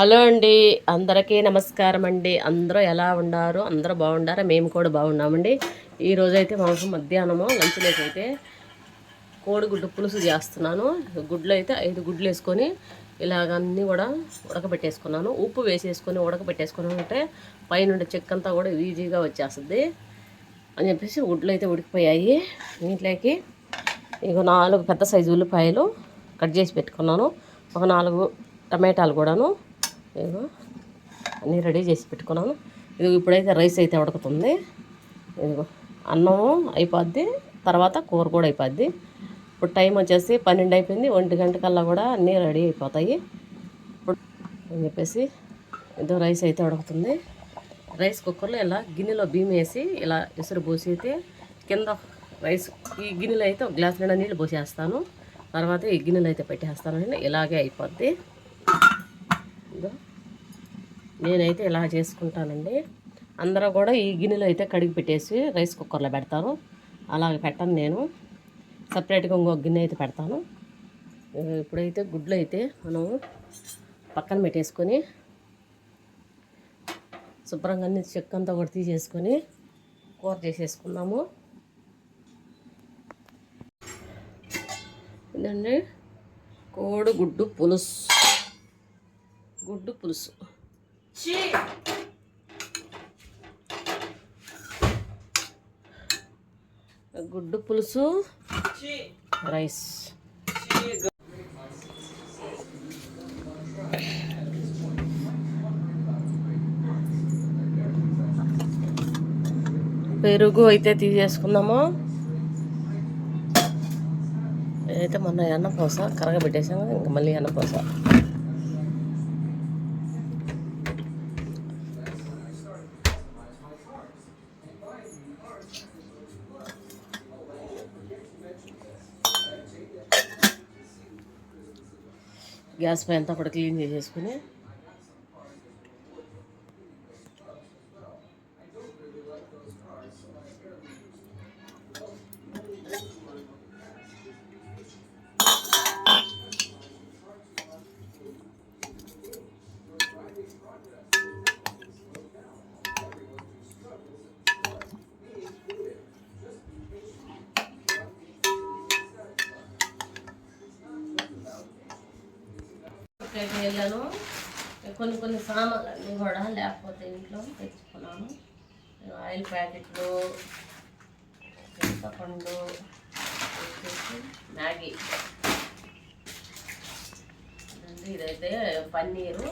Hello అండి అందరికీ నమస్కారం అండి. అందరూ ఎలా ఉన్నారు? అందరూ బాగుండారా? మేము కూడా బాగున్నామండి. ఈరోజైతే మాకు మధ్యాహ్నము లంచ్లోకి అయితే కోడిగుడ్డు పులుసు చేస్తున్నాను. గుడ్లు అయితే ఐదు గుడ్లు వేసుకొని ఇలాగన్నీ కూడా ఉడకబెట్టేసుకున్నాను. ఉప్పు వేసేసుకొని ఉడకబెట్టేసుకున్నాను అంటే పైనుండి చెక్క అంతా కూడా ఈజీగా వచ్చేస్తుంది అని చెప్పేసి గుడ్లు అయితే ఉడికిపోయాయి. దీంట్లోకి ఇక నాలుగు పెద్ద సైజు ఉల్లిపాయలు కట్ చేసి పెట్టుకున్నాను. ఒక నాలుగు టమాటాలు కూడాను. ఇదిగో అన్నీ రెడీ చేసి పెట్టుకున్నాను. ఇది ఇప్పుడైతే రైస్ అయితే ఉడుకుతుంది. ఇదిగో అన్నం అయిపోద్ది తర్వాత కూర కూడా అయిపోద్ది. ఇప్పుడు టైం వచ్చేసి పన్నెండు అయిపోయింది ఒంటి గంటకల్లా కూడా అన్నీ రెడీ అయిపోతాయి. ఇప్పుడు అని చెప్పేసి ఇదో రైస్ అయితే ఉడుకుతుంది. రైస్ కుక్కర్లో ఇలా గిన్నెలో బియ్యం వేసి ఇలా ఎసురు పోసి అయితే కింద రైస్ ఈ గిన్నెలో అయితే ఒక గ్లాస్ నిండా నీళ్ళు పోసేస్తాను. తర్వాత ఈ గిన్నెలు అయితే పెట్టేస్తానండి ఇలాగే అయిపోద్ది. ఇదో నేనైతే ఇలా చేసుకుంటానండి. అందరూ కూడా ఈ గిన్నెలో అయితే కడిగి పెట్టేసి రైస్ కుక్కర్లో పెడతారు అలాగే పెట్టను నేను. సపరేట్గా ఇంకొక గిన్నె అయితే పెడతాను. ఇప్పుడైతే గుడ్లు అయితే మనం పక్కన పెట్టేసుకొని శుభ్రంగా అన్ని చెక్క అంతా కూడా తీసేసుకొని కూర చేసేసుకున్నాము. ఇదండి కోడిగుడ్డు పులుసు. గుడ్డు పులుసు. గుడ్డు పులుసు రైస్. పెరుగు అయితే తీసేసుకుందాము. అయితే మొన్న అన్న పోస కరగబెట్టేసాము ఇంకా మళ్ళీ అన్న గ్యాస్ పై అంతా కూడా క్లీన్ చేసేసుకుని మార్కెట్కి వెళ్ళాను. కొన్ని కొన్ని సామాన్లు అన్నీ కూడా లేకపోతే ఇంట్లో తెచ్చుకున్నాను. ఆయిల్ ప్యాకెట్లు చింతపండు వచ్చేసి మ్యాగీ ఇదైతే పన్నీరు.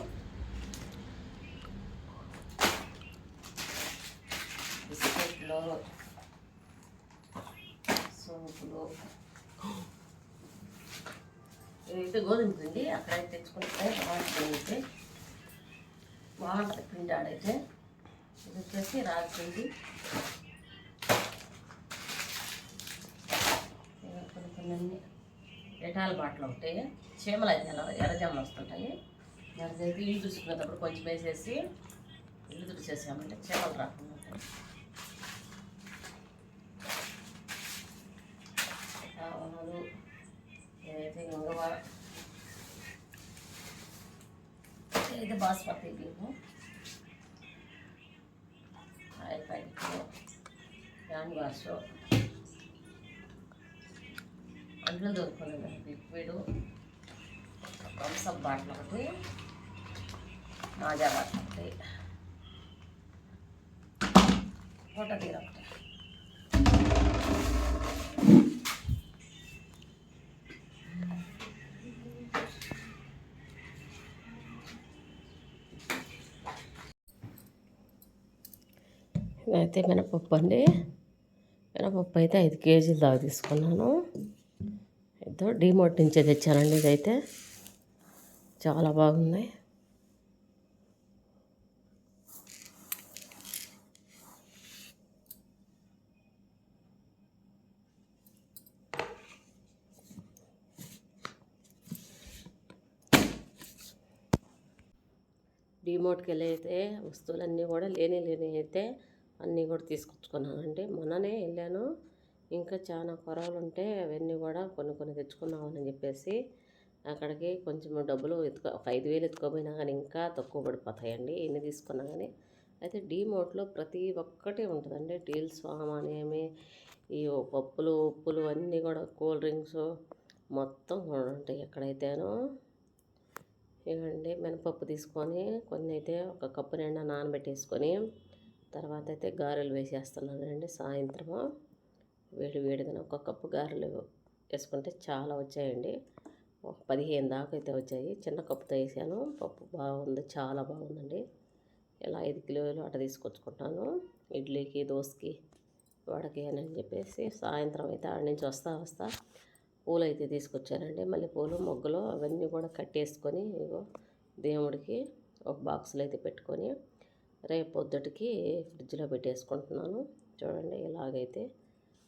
బిస్కెట్లు సోపులు. ఇదైతే గోధుమ పిండి. అక్కడ తెచ్చుకుంటే బాగుంటుంది. అయితే బాగుంటుంది పిండి ఆడైతే. ఇది వచ్చేసి రాగి పిండి. కొన్ని కొన్ని ఎటాల బాటలు ఉంటాయి చీమలు అయితే ఎలా ఎర్రజమ్మలు వస్తుంటాయి. ఎర్రజైతే ఇల్లు తుడుచుకునేటప్పుడు కొంచెం వేసేసి ఇల్లు తుడిచేసామంటే చీమలు రాకుండా ఉంటాయి. ఆవాలు ఏదైతే ఇంగువ ఇది బాస్మతి బియ్యము ఆయిల్ ప్యాకెట్లు హ్యాండ్ వాష్ అంట్లో దొరుకుతుంది లిక్విడ్ థమ్స్అప్ బాటిల్ ఒకటి మాజా బాటిల్ ఒకటి ఫోటో తీర ఒకటి ఇవైతే మినపప్పు అండి. మినపప్పు అయితే ఐదు కేజీలు దాకా తీసుకున్నాను. ఇదో డిమోట్ నుంచే తెచ్చానండి ఇదైతే. చాలా బాగుంది డిమోట్కి వెళ్ళి అయితే వస్తువులన్నీ కూడా లేని లేని అయితే అన్నీ కూడా తీసుకొచ్చుకున్నానండి మొన్ననే వెళ్ళాను. ఇంకా చాలా కొరవలు ఉంటే అవన్నీ కూడా కొన్ని కొన్ని తెచ్చుకున్నామని చెప్పేసి అక్కడికి కొంచెం డబ్బులు ఎత్తుకో ఒక ఐదు వేలు ఎత్తుకోపోయినా కానీ ఇంకా తక్కువ పడిపోతాయండి. ఎన్ని తీసుకున్నా కానీ. అయితే డీమోట్లో ప్రతి ఒక్కటి ఉంటుందండి. డీల్ సామాన్ ఏమి ఈ పప్పులు ఉప్పులు అన్నీ కూడా కూల్ డ్రింక్స్ మొత్తం కూడా ఉంటాయి ఎక్కడైతేనో. ఇవ్వండి మినపప్పు తీసుకొని కొన్ని అయితే ఒక కప్పు నిండా నానబెట్టేసుకొని తర్వాత అయితే గారెలు వేసేస్తున్నానండి సాయంత్రము? వేడి వేడిగా ఒక కప్పు గారెలు వేసుకుంటే చాలా వచ్చాయండి. ఒక పదిహేను దాకా అయితే వచ్చాయి. చిన్న కప్పుతో వేసాను. పప్పు బాగుంది చాలా బాగుందండి. ఇలా ఐదు కిలోలు అట్ట తీసుకొచ్చుకుంటాను. ఇడ్లీకి దోశకి వడకి అని చెప్పేసి సాయంత్రం అయితే ఆడ నుంచి వస్తా వస్తా పూలు అయితే తీసుకొచ్చానండి. మళ్ళీ పూలు మొగ్గలు అవన్నీ కూడా కట్టేసుకొని దేవుడికి ఒక బాక్సులో అయితే పెట్టుకొని రేపు పొద్దుటికి ఫ్రిడ్జ్లో పెట్టేసుకుంటున్నాను. చూడండి ఇలాగైతే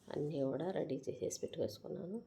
అన్నీ కూడా రెడీ చేసేసి పెట్టుకేసుకున్నాను